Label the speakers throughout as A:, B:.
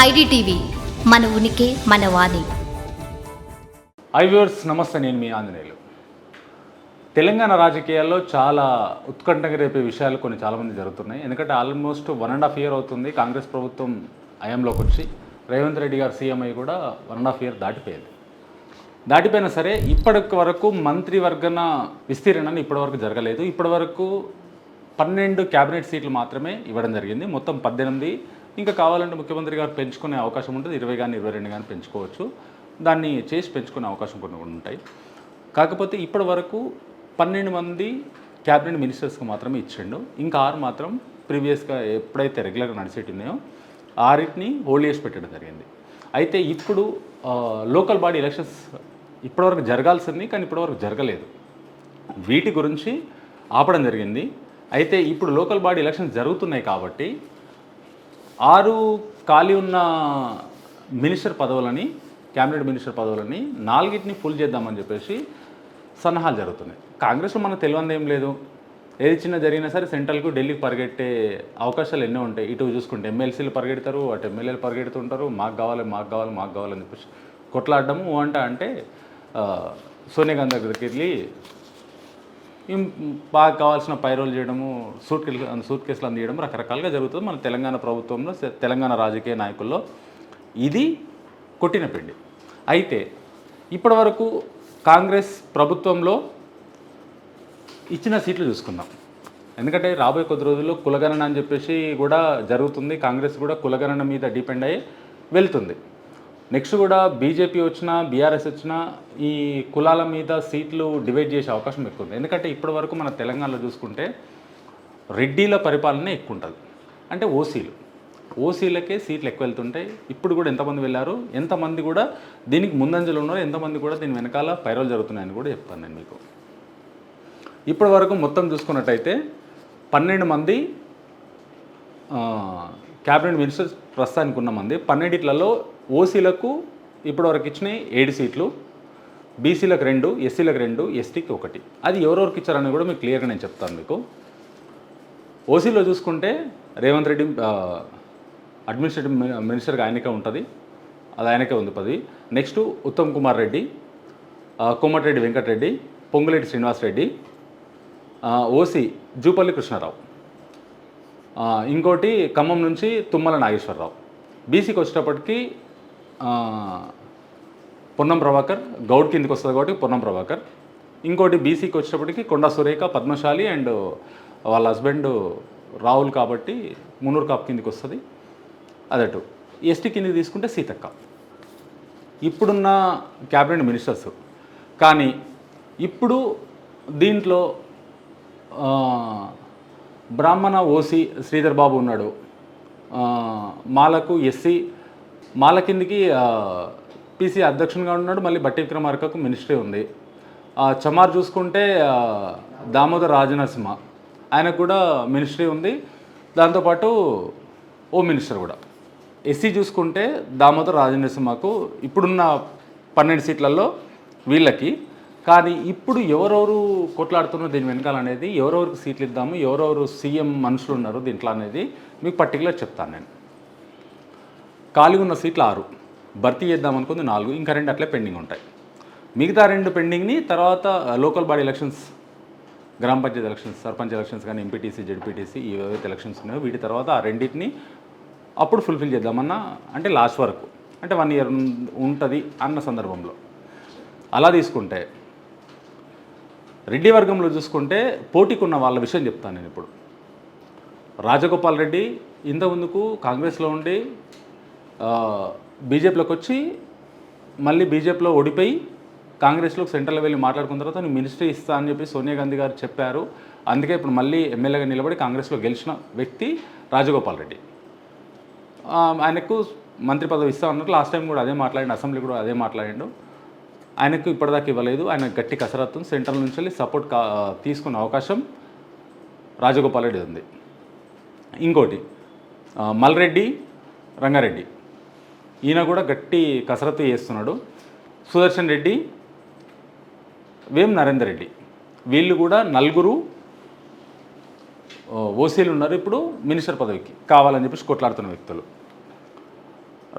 A: IDTV మన ఉనికి మన వాణి.
B: ఐ నమస్తే నేను మీ ఆంజనేయులు. తెలంగాణ రాజకీయాల్లో చాలా ఉత్కంఠగా రేపే విషయాలు కొన్ని చాలామంది జరుగుతున్నాయి. ఎందుకంటే almost one and half year అవుతుంది. కాంగ్రెస్ ప్రభుత్వం హయాంలోకి వచ్చి రేవంత్ రెడ్డి గారు సీఎం అయ్యి కూడా వన్ అండ్ హాఫ్ ఇయర్ దాటిపోయింది. దాటిపోయినా సరే ఇప్పటి వరకు మంత్రివర్గన విస్తీర్ణాన్ని ఇప్పటివరకు జరగలేదు. ఇప్పటివరకు పన్నెండు క్యాబినెట్ సీట్లు మాత్రమే ఇవ్వడం జరిగింది. మొత్తం పద్దెనిమిది ఇంకా కావాలంటే ముఖ్యమంత్రి గారు పెంచుకునే అవకాశం ఉంటుంది. ఇరవై కానీ ఇరవై రెండు కానీ పెంచుకోవచ్చు. దాన్ని చేసి పెంచుకునే అవకాశం కొన్ని ఉంటాయి. కాకపోతే ఇప్పటి వరకు పన్నెండు మంది క్యాబినెట్ మినిస్టర్స్కి మాత్రమే ఇచ్చిండు. ఇంకా ఆరు మాత్రం ప్రీవియస్గా ఎప్పుడైతే రెగ్యులర్గా నడిచేటిన్నాయో ఆరిటిని హోల్డ్ చేసి పెట్టడం జరిగింది. అయితే ఇప్పుడు లోకల్ బాడీ ఎలక్షన్స్ ఇప్పటివరకు జరగాల్సింది కానీ ఇప్పటివరకు జరగలేదు. వీటి గురించి ఆపడం జరిగింది. అయితే ఇప్పుడు లోకల్ బాడీ ఎలక్షన్స్ జరుగుతున్నాయి కాబట్టి ఆరు ఖాళీ ఉన్న మినిస్టర్ పదవులని క్యాబినెట్ మినిస్టర్ పదవులని నాలుగింటిని ఫుల్ చేద్దామని చెప్పేసి సన్నాహాలు జరుగుతున్నాయి. కాంగ్రెస్లో మనకు తెలియంది ఏం లేదు. ఏది చిన్న జరిగినా సరే సెంట్రల్కు ఢిల్లీకి పరిగెట్టే అవకాశాలు ఎన్నో ఉంటాయి. ఇటు చూసుకుంటే ఎమ్మెల్సీలు పరిగెడతారు అటు ఎమ్మెల్యేలు పరిగెడుతుంటారు. మాకు కావాలి మాకు కావాలి మాకు కావాలని చెప్పేసి కొట్లాడడము ఓ అంట అంటే సోనియా గాంధీ దగ్గరికి వెళ్ళి బాగా కావాల్సిన పైరోలు చేయడము సూట్ కేసులు సూట్ కేసులు అందియడం రకరకాలుగా జరుగుతుంది మన తెలంగాణ ప్రభుత్వంలో తెలంగాణ రాజకీయ నాయకుల్లో. ఇది కొట్టిన పిండి. అయితే ఇప్పటివరకు కాంగ్రెస్ ప్రభుత్వంలో ఇచ్చిన సీట్లు చూసుకుందాం. ఎందుకంటే రాబోయే కొద్ది రోజుల్లో కులగణన అని చెప్పేసి కూడా జరుగుతుంది. కాంగ్రెస్ కూడా కులగణన మీద డిపెండ్ అయ్యి వెళ్తుంది. నెక్స్ట్ కూడా బీజేపీ వచ్చినా బీఆర్ఎస్ వచ్చినా ఈ కులాల మీద సీట్లు డివైడ్ చేసే అవకాశం ఎక్కువ ఉంది. ఎందుకంటే ఇప్పటి వరకు మన తెలంగాణలో చూసుకుంటే రెడ్డీల పరిపాలన ఎక్కువ ఉంటుంది. అంటే ఓసీలు. ఓసీలకే సీట్లు ఎక్కువ వెళ్తుంటాయి. ఇప్పుడు కూడా ఎంతమంది వెళ్ళారు? ఎంతమంది కూడా దీనికి ముందంజలో ఉన్నారు? ఎంతమంది కూడా దీని వెనకాల పైరోలు జరుగుతున్నాయని కూడా చెప్తాను నేను మీకు. ఇప్పటి వరకు మొత్తం చూసుకున్నట్టయితే పన్నెండు మంది క్యాబినెట్ మినిస్టర్స్ ప్రస్తుతానికి ఉన్నామంది పన్నెండిట్లలో ఓసీలకు ఇప్పటివరకు ఇచ్చినాయి ఏడు సీట్లు బీసీలకు రెండు ఎస్సీలకు రెండు ఎస్టీకి ఒకటి. అది ఎవరెవరికి ఇచ్చారని కూడా మీకు క్లియర్గా నేను చెప్తాను మీకు. ఓసీలో చూసుకుంటే రేవంత్ రెడ్డి అడ్మినిస్ట్రేటివ్ మినిస్టర్గా ఆయనకే ఉంటుంది. అది ఆయనకే ఉంది పదవి. Next Uttam Kumar Reddy Komatireddy Venkatreddy Ponguleti Srinivasreddy Reddy OC Jupally Krishnarao. ఇంకోటి ఖమ్మం నుంచి తుమ్మల నాగేశ్వరరావు. బీసీకి వచ్చేటప్పటికి పొన్నం ప్రభాకర్ గౌడ్ కిందకి వస్తుంది కాబట్టి పొన్నం ప్రభాకర్. ఇంకోటి బీసీకి వచ్చేటప్పటికి కొండా సురేఖ పద్మశాలి అండ్ వాళ్ళ హస్బెండ్ రాహుల్ కాబట్టి మునూర్ కాప్ కిందకి వస్తుంది. అదటు. ఎస్టీ కిందకి తీసుకుంటే సీతక్క. ఇప్పుడున్న క్యాబినెట్ మినిస్టర్స్ కానీ ఇప్పుడు దీంట్లో బ్రాహ్మణ ఓసీ శ్రీధర్ బాబు ఉన్నాడు. మాలకు ఎస్సీ మాల కిందికి పీసీ అధ్యక్షునిగా ఉన్నాడు మళ్ళీ బట్టి విక్రమార్కకు మినిస్ట్రీ ఉంది. చమార్ చూసుకుంటే దామోదర్ రాజనరసింహ. ఆయనకు కూడా మినిస్ట్రీ ఉంది. దాంతోపాటు ఓ మినిస్టర్ కూడా. ఎస్సీ చూసుకుంటే దామోదర్ రాజనరసింహకు ఇప్పుడున్న పన్నెండు సీట్లలో వీళ్ళకి కానీ ఇప్పుడు ఎవరెవరు కొట్లాడుతున్నారు దీని వెనకాల అనేది ఎవరెవరికి సీట్లు ఇద్దాము ఎవరెవరు సీఎం మనుషులు ఉన్నారు దీంట్లో అనేది మీకు పర్టికులర్ చెప్తాను నేను. ఖాళీ ఉన్న సీట్లు ఆరు. భర్తీ చేద్దాం అనుకుంది నాలుగు. ఇంకా రెండు అట్లే పెండింగ్ ఉంటాయి. మిగతా రెండు పెండింగ్ని తర్వాత లోకల్ బాడీ ఎలక్షన్స్ గ్రామ పంచాయతీ ఎలక్షన్స్ సర్పంచ్ ఎలక్షన్స్ కానీ ఎంపీటీసీ జెడ్పీటీసీ ఏవైతే ఎలక్షన్స్ ఉన్నాయో వీటి తర్వాత ఆ రెండింటిని అప్పుడు ఫుల్ఫిల్ చేద్దామన్నా అంటే లాస్ట్ వరకు. అంటే వన్ ఇయర్ ఉంటుంది అన్న సందర్భంలో. అలా తీసుకుంటే రెడ్డి వర్గంలో చూసుకుంటే పోటీకి ఉన్న వాళ్ళ విషయం చెప్తాను నేను ఇప్పుడు. రాజగోపాల్ రెడ్డి ఇంతకుముందుకు కాంగ్రెస్లో ఉండి బీజేపీలోకి వచ్చి మళ్ళీ బీజేపీలో ఓడిపోయి కాంగ్రెస్లో సెంట్రల్లో వెళ్ళి మాట్లాడుకున్న తర్వాత నేను మినిస్ట్రీ ఇస్తా అని చెప్పి సోనియా గాంధీ గారు చెప్పారు. అందుకే ఇప్పుడు మళ్ళీ ఎమ్మెల్యేగా నిలబడి కాంగ్రెస్లో గెలిచిన వ్యక్తి రాజగోపాల్ రెడ్డి. ఆయనకు మంత్రి పదవి ఇస్తా అన్నట్టు లాస్ట్ టైం కూడా అదే మాట్లాడి అసెంబ్లీ కూడా అదే మాట్లాడిండు. ఆయనకు ఇప్పటిదాకా ఇవ్వలేదు. ఆయన గట్టి కసరత్తు సెంట్రల్ నుంచి వెళ్ళి సపోర్ట్ కా తీసుకున్న అవకాశం రాజగోపాల్ రెడ్డి ఉంది. ఇంకోటి మల్రెడ్డి రంగారెడ్డి. ఈయన కూడా గట్టి కసరత్తు చేస్తున్నాడు. సుదర్శన్ రెడ్డి వేం నరేందర్ రెడ్డి. వీళ్ళు కూడా నలుగురు ఓసీలు ఉన్నారు ఇప్పుడు మినిస్టర్ పదవికి. కావాలని చెప్పేసి కొట్లాడుతున్న వ్యక్తులు.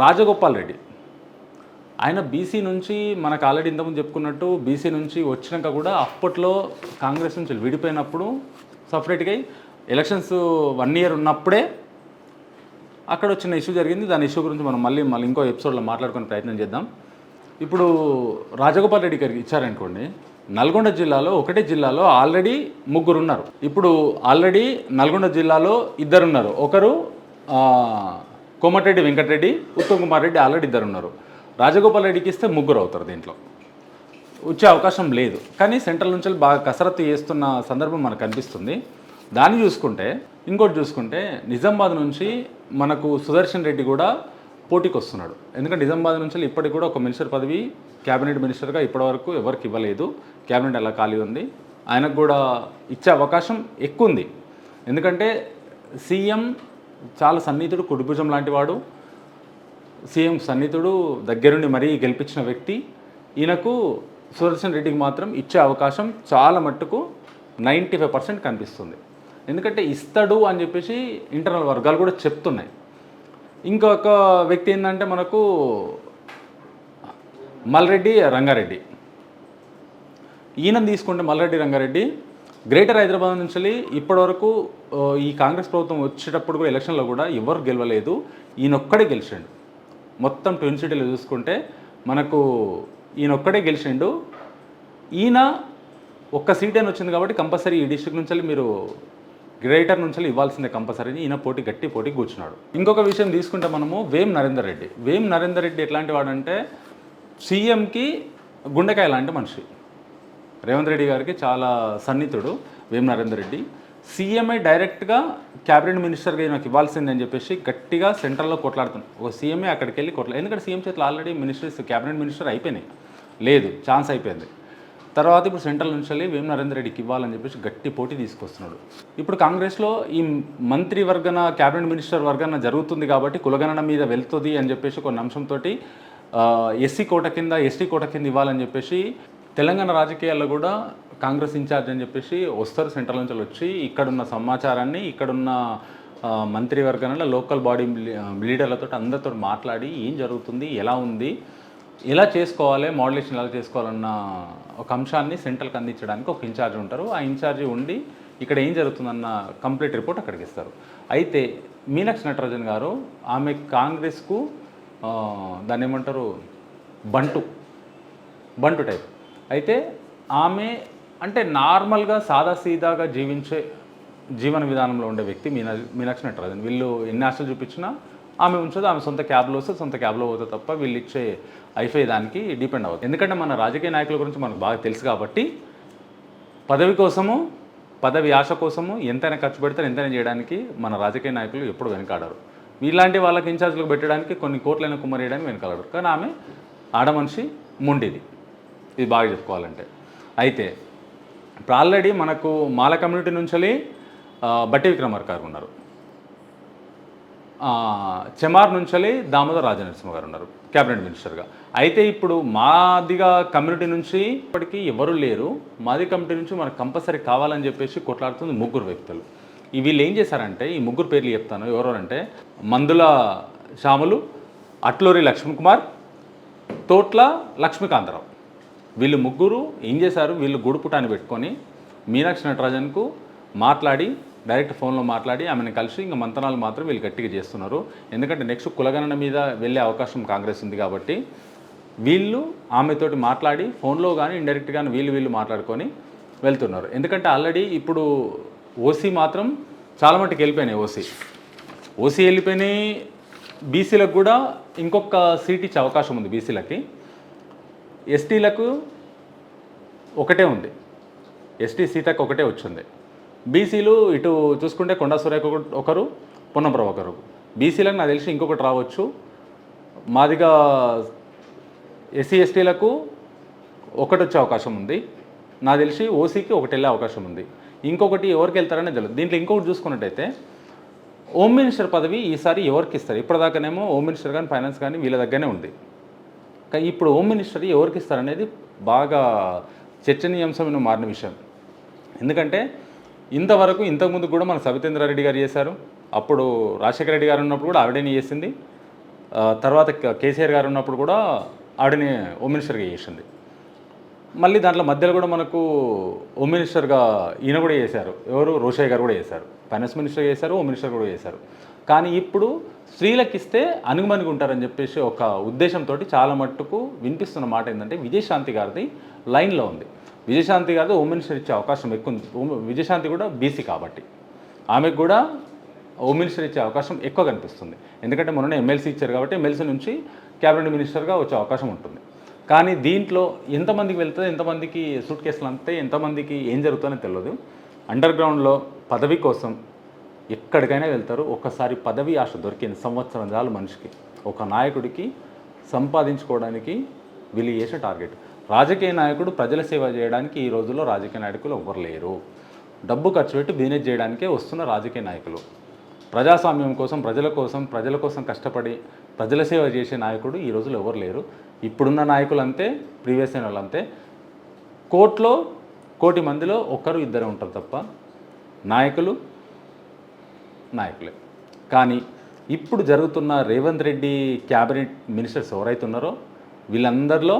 B: రాజగోపాల్ రెడ్డి. ఆయన బీసీ నుంచి మనకు ఆల్రెడీ ఇంతకుముందు చెప్పుకున్నట్టు బీసీ నుంచి వచ్చినాక కూడా అప్పట్లో కాంగ్రెస్ నుంచి విడిపోయినప్పుడు సపరేట్గా ఎలక్షన్స్ వన్ ఇయర్ ఉన్నప్పుడే అక్కడ వచ్చిన ఇష్యూ జరిగింది. దాని ఇష్యూ గురించి మనం మళ్ళీ మళ్ళీ ఇంకో ఎపిసోడ్లో మాట్లాడుకునే ప్రయత్నం చేద్దాం. ఇప్పుడు రాజగోపాల్ రెడ్డి గారికి ఇచ్చారనుకోండి నల్గొండ జిల్లాలో ఒకటే జిల్లాలో ఆల్రెడీ ముగ్గురు ఉన్నారు. ఇప్పుడు ఆల్రెడీ నల్గొండ జిల్లాలో ఇద్దరు ఉన్నారు ఒకరు కోమటిరెడ్డి వెంకటరెడ్డి ఉత్తమ్ కుమార్ రెడ్డి ఆల్రెడీ ఇద్దరు ఉన్నారు రాజగోపాల్ రెడ్డికి ఇస్తే ముగ్గురు అవుతారు దీంట్లో. వచ్చే అవకాశం లేదు. కానీ సెంట్రల్ నుంచి బాగా కసరత్తు చేస్తున్న సందర్భం మనకు కనిపిస్తుంది. దాన్ని చూసుకుంటే ఇంకోటి చూసుకుంటే నిజామాబాద్ నుంచి మనకు సుదర్శన్ రెడ్డి కూడా పోటీకి వస్తున్నాడు. ఎందుకంటే నిజామాబాద్ నుంచి ఇప్పటికి కూడా ఒక మినిస్టర్ పదవి క్యాబినెట్ మినిస్టర్గా ఇప్పటివరకు ఎవరికి ఇవ్వలేదు. క్యాబినెట్ అలా ఖాళీ ఉంది? ఆయనకు కూడా ఇచ్చే అవకాశం ఎక్కువ ఉంది. ఎందుకంటే సీఎం చాలా సన్నిహితుడు కుడిభుజం లాంటి వాడు. సీఎం సన్నిహితుడు దగ్గరుండి మరీ గెలిపించిన వ్యక్తి. ఈయనకు సుదర్శన్ రెడ్డికి మాత్రం ఇచ్చే అవకాశం చాలా మట్టుకు నైంటీ ఫైవ్ పర్సెంట్ కనిపిస్తుంది. ఎందుకంటే ఇస్తాడు అని చెప్పేసి ఇంటర్నల్ వర్గాలు కూడా చెప్తున్నాయి. ఇంకొక వ్యక్తి ఏంటంటే మనకు మల్రెడ్డి రంగారెడ్డి. ఈయన తీసుకుంటే మల్రెడ్డి రంగారెడ్డి గ్రేటర్ హైదరాబాద్ నుంచి ఇప్పటివరకు ఈ కాంగ్రెస్ ప్రభుత్వం వచ్చేటప్పుడు కూడా ఎలక్షన్లో కూడా ఎవరు గెలవలేదు. ఈయన ఒక్కడే గెలిచిండు. మొత్తం ట్విన్ సిటీలో చూసుకుంటే మనకు ఈయన ఒక్కడే గెలిచిండు. ఈయన ఒక్క సీట్ అని వచ్చింది కాబట్టి కంపల్సరీ ఈ డిస్ట్రిక్ట్ నుంచి మీరు గ్రేటర్ నుంచి ఇవ్వాల్సిందే కంపల్సరీ ఈయన పోటీ గట్టి పోటీ కూర్చున్నాడు. ఇంకొక విషయం తీసుకుంటే మనము వేం నరేందర్ రెడ్డి. వేం నరేందర్ రెడ్డి ఎట్లాంటి వాడంటే సీఎంకి గుండెకాయ లాంటి మనిషి. రేవంత్ రెడ్డి గారికి చాలా సన్నిహితుడు వేం నరేందర్ రెడ్డి. సీఎంఐ డైరెక్ట్గా క్యాబినెట్ మినిస్టర్గా నాకు ఇవ్వాల్సిందని చెప్పేసి గట్టిగా సెంట్రల్లో కొట్లాడుతున్నాను. ఒక సీఎంఏ అక్కడికి వెళ్ళి కొట్లా ఎందుకంటే సీఎం చేతిలో ఆల్రెడీ మినిస్టర్స్ క్యాబినెట్ మినిస్టర్ అయిపోయినాయి. లేదు ఛాన్స్ అయిపోయింది. తర్వాత ఇప్పుడు సెంట్రల్ నుంచి వెళ్ళి వేం నరేంద్ర రెడ్డికి ఇవ్వాలని చెప్పేసి గట్టి పోటీ తీసుకొస్తున్నాడు. ఇప్పుడు కాంగ్రెస్లో ఈ మంత్రి వర్గన క్యాబినెట్ మినిస్టర్ వర్గన జరుగుతుంది కాబట్టి కులగణన మీద వెళ్తుంది అని చెప్పేసి కొన్ని అంశంతో ఎస్సీ కోట కింద ఎస్టీ కోట కింద ఇవ్వాలని చెప్పేసి తెలంగాణ రాజకీయాల్లో కూడా కాంగ్రెస్ ఇన్ఛార్జ్ అని చెప్పేసి వస్తారు సెంట్రల్ నుంచి వచ్చి ఇక్కడున్న సమాచారాన్ని ఇక్కడున్న మంత్రివర్గంలో లోకల్ బాడీ లీడర్లతో అందరితో మాట్లాడి ఏం జరుగుతుంది ఎలా ఉంది ఎలా చేసుకోవాలి మోడలేషన్ ఎలా చేసుకోవాలన్న ఒక అంశాన్ని సెంట్రల్కి అందించడానికి ఒక ఇన్ఛార్జ్ ఉంటారు. ఆ ఇన్ఛార్జి ఉండి ఇక్కడ ఏం జరుగుతుందన్న కంప్లీట్ రిపోర్ట్ అక్కడికి ఇస్తారు. అయితే మీనాక్షి నటరాజన్ గారు ఆమె కాంగ్రెస్కు దాన్ని ఏమంటారు బంటు బంటు టైప్. అయితే ఆమె అంటే నార్మల్గా సాదాసీదాగా జీవించే జీవన విధానంలో ఉండే వ్యక్తి మీనా మీనాక్షి నటరాజన్. వీళ్ళు ఎన్ని ఆశలు చూపించినా ఆమె ఉంచదు ఆమె సొంత క్యాబ్లో వస్తే సొంత క్యాబ్లో పోతే తప్ప వీళ్ళు ఇచ్చే ఐఫై దానికి డిపెండ్ అవ్వదు. ఎందుకంటే మన రాజకీయ నాయకుల గురించి మనకు బాగా తెలుసు కాబట్టి పదవి కోసము పదవి ఆశ కోసము ఎంతైనా ఖర్చు పెడతారు ఎంతైనా చేయడానికి మన రాజకీయ నాయకులు ఎప్పుడు వెనకాడరు. ఇలాంటి వాళ్ళకి ఇన్ఛార్జ్లకు పెట్టడానికి కొన్ని కోట్లైన కుమ్మరేయడానికి వెనకాడరు. కానీ ఆమె ఆడమనిషి ముండిది. ఇది బాగా చెప్పుకోవాలంటే. అయితే ఇప్పుడు ఆల్రెడీ మనకు మాల కమ్యూనిటీ నుంచి బట్టి విక్రమార్ గారు ఉన్నారు. చెమార్ నుంచి దామోదర్ రాజనరసింహ గారు ఉన్నారు క్యాబినెట్ మినిస్టర్గా. అయితే ఇప్పుడు మాదిగా కమ్యూనిటీ నుంచి ఇప్పటికీ ఎవరు లేరు. మాది కమ్యూనిటీ నుంచి మనకు కంపల్సరీ కావాలని చెప్పేసి కొట్లాడుతుంది ముగ్గురు వ్యక్తులు. ఈ వీళ్ళు ఏం చేశారంటే ఈ ముగ్గురు పేర్లు చెప్తాను. ఎవరెవరంటే మందుల శ్యాములు అట్లూరి లక్ష్మణ్ కుమార్ తోట్ల లక్ష్మీకాంతరావు. వీళ్ళు ముగ్గురు ఏం చేశారు? వీళ్ళు గుడుపుటాన్ని పెట్టుకొని మీనాక్షి నటరాజన్కు మాట్లాడి డైరెక్ట్ ఫోన్లో మాట్లాడి ఆమెను కలిసి ఇంకా మంతనాలు మాత్రం వీళ్ళు గట్టిగా చేస్తున్నారు. ఎందుకంటే నెక్స్ట్ కులగణన మీద వెళ్ళే అవకాశం కాంగ్రెస్ ఉంది కాబట్టి వీళ్ళు ఆమెతోటి మాట్లాడి ఫోన్లో కానీ ఇండైరెక్ట్ కానీ వీళ్ళు వీళ్ళు మాట్లాడుకొని వెళ్తున్నారు. ఎందుకంటే ఆల్రెడీ ఇప్పుడు ఓసీ మాత్రం చాలా మట్టుకు వెళ్ళిపోయినాయి ఓసీ ఓసీ వెళ్ళిపోయినాయి బీసీలకు కూడా ఇంకొక సీట్ ఇచ్చే అవకాశం ఉంది బీసీలకి. ఎస్టీలకు ఒకటే ఉంది. ఎస్టీ సీతకు ఒకటే వచ్చింది. బీసీలు ఇటు చూసుకుంటే కొండా సురేఖ ఒకరు పొన్నప్రభ ఒకరు. బీసీలకు నాకు తెలిసి ఇంకొకటి రావచ్చు. మాదిగా ఎస్సీ ఎస్టీలకు ఒకటి వచ్చే అవకాశం ఉంది. నాకు తెలిసి ఓసీకి ఒకటి వెళ్ళే అవకాశం ఉంది. ఇంకొకటి ఎవరికి వెళ్తారనే తెలియదు. దీంట్లో ఇంకొకటి చూసుకున్నట్టయితే హోమ్ మినిస్టర్ పదవి ఈసారి ఎవరికి ఇస్తారు? ఇప్పటిదాకానేమో హోమ్ మినిస్టర్ కానీ ఫైనాన్స్ కానీ వీళ్ళ దగ్గరనే ఉంది. ఇప్పుడు హోమ్ మినిస్టర్ ఎవరికి ఇస్తారనేది బాగా చర్చనీయాంశమైన మారిన విషయం. ఎందుకంటే ఇంతవరకు ఇంతకుముందు కూడా మన సవితేంద్రారెడ్డి గారు చేశారు. అప్పుడు రాజశేఖర రెడ్డి గారు ఉన్నప్పుడు కూడా ఆవిడని చేసింది. తర్వాత కేసీఆర్ గారు ఉన్నప్పుడు కూడా ఆవిడని హోమ్ మినిస్టర్గా చేసింది. మళ్ళీ దాంట్లో మధ్యలో కూడా మనకు హోమ్ మినిస్టర్గా ఈయన కూడా చేశారు. ఎవరు? రోషయ్య గారు కూడా చేశారు. ఫైనాన్స్ మినిస్టర్ చేశారు హోమ్ మినిస్టర్ కూడా చేశారు. కానీ ఇప్పుడు స్త్రీలకు ఇస్తే అనుగుమనిగా ఉంటారని చెప్పేసి ఒక ఉద్దేశంతో చాలా మట్టుకు వినిపిస్తున్న మాట ఏంటంటే విజయశాంతి గారిది లైన్లో ఉంది. విజయశాంతి గారిది హోమ్ మినిస్టర్ ఇచ్చే అవకాశం ఎక్కువ ఉంది. విజయశాంతి కూడా బీసీ కాబట్టి. ఆమెకు కూడా హోమ్ మినిస్టర్ ఇచ్చే అవకాశం ఎక్కువ కనిపిస్తుంది. ఎందుకంటే మొన్న ఎమ్మెల్సీ ఇచ్చారు కాబట్టి ఎమ్మెల్సీ నుంచి క్యాబినెట్ మినిస్టర్గా వచ్చే అవకాశం ఉంటుంది. కానీ దీంట్లో ఎంతమందికి వెళ్తుంది ఎంతమందికి సూట్ కేసులు అంతే ఎంతమందికి ఏం జరుగుతుందో తెలియదు అండర్ గ్రౌండ్లో పదవి కోసం ఎక్కడికైనా వెళ్తారు. ఒక్కసారి పదవి ఆశ దొరికింది. సంవత్సరం చాలు మనిషికి. ఒక నాయకుడికి సంపాదించుకోవడానికి వీళ్ళు చేసే టార్గెట్ రాజకీయ నాయకుడు ప్రజల సేవ చేయడానికి ఈ రోజుల్లో రాజకీయ నాయకులు ఎవ్వరు లేరు. డబ్బు ఖర్చు పెట్టి బిజినెస్ చేయడానికే వస్తున్న రాజకీయ నాయకులు. ప్రజాస్వామ్యం కోసం ప్రజల కోసం ప్రజల కోసం కష్టపడి ప్రజల సేవ చేసే నాయకుడు ఈ రోజుల్లో ఎవరు లేరు. ఇప్పుడున్న నాయకులు అంతే ప్రీవియస్ అయిన వాళ్ళు అంతే కోట్లో కోటి మందిలో ఒక్కరు ఇద్దరు ఉంటారు తప్ప నాయకులు నాయకులే. కానీ ఇప్పుడు జరుగుతున్న రేవంత్ రెడ్డి క్యాబినెట్ మినిస్టర్స్ ఎవరైతున్నారో వీళ్ళందరిలో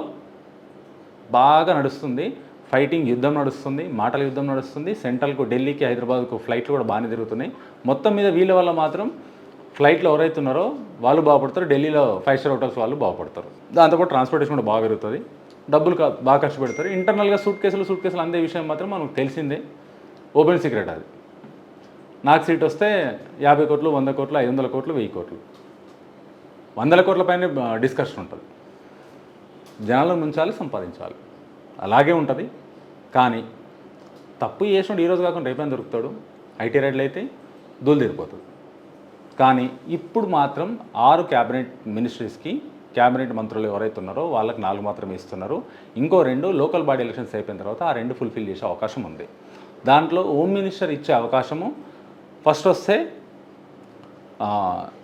B: బాగా నడుస్తుంది ఫైటింగ్ యుద్ధం నడుస్తుంది మాటల యుద్ధం నడుస్తుంది. సెంట్రల్కు ఢిల్లీకి హైదరాబాద్కు ఫ్లైట్లు కూడా బాగానే తిరుగుతున్నాయి. మొత్తం మీద వీళ్ళ వల్ల మాత్రం ఫ్లైట్లో ఎవరైతే ఉన్నారో వాళ్ళు బాగుపడతారు ఢిల్లీలో ఫైవ్ స్టార్ హోటల్స్ వాళ్ళు బాగుపడతారు. దాంతోపాటు ట్రాన్స్పోర్టేషన్ కూడా బాగా పెరుగుతుంది. డబ్బులు బాగా ఖర్చు పెడతారు. ఇంటర్నల్గా సూట్ కేసులు సూట్ కేసులు అందే విషయం మాత్రం మనకు తెలిసిందే. ఓపెన్ సీక్రెట్ అది. నాకు సీట్ వస్తే యాభై కోట్లు వంద కోట్లు ఐదు వందల కోట్లు వెయ్యి కోట్లు. వందల కోట్ల పైన డిస్కషన్ ఉంటుంది. జనాల నుంచాలి సంపాదించాలి. అలాగే ఉంటుంది. కానీ తప్పు చేసినప్పుడు ఈరోజు కాకుండా రేపైనా దొరుకుతాడు? ఐటీ రైడ్లు అయితే దూలదీరిపోతుంది కానీ ఇప్పుడు మాత్రం ఆరు క్యాబినెట్ మినిస్ట్రీస్కి క్యాబినెట్ మంత్రులు ఎవరైతే ఉన్నారో వాళ్ళకి నాలుగు మాత్రమే ఇస్తున్నారు. ఇంకో రెండు లోకల్ బాడీ ఎలక్షన్స్ అయిపోయిన తర్వాత ఆ రెండు ఫుల్ఫిల్ చేసే అవకాశం ఉంది. దాంట్లో హోమ్ మినిస్టర్ ఇచ్చే అవకాశము ఫస్ట్ వస్తే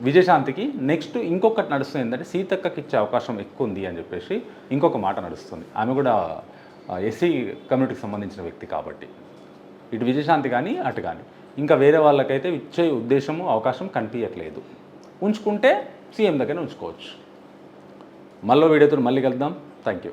B: విజయశాంతికి నెక్స్ట్ ఇంకొకటి నడుస్తుంది ఏంటంటే సీతక్కకి ఇచ్చే అవకాశం ఎక్కువ ఉంది అని చెప్పేసి ఇంకొక మాట నడుస్తుంది. ఆమె కూడా ఎస్సీ కమ్యూనిటీకి సంబంధించిన వ్యక్తి కాబట్టి. ఇటు విజయశాంతి కానీ అటు కానీ ఇంకా వేరే వాళ్ళకైతే ఇచ్చే ఉద్దేశము అవకాశం కనిపించట్లేదు ఉంచుకుంటే సీఎం దగ్గర ఉంచుకోవచ్చు. మళ్ళీ వీడియోతో మళ్ళీ కలుద్దాం. Thank you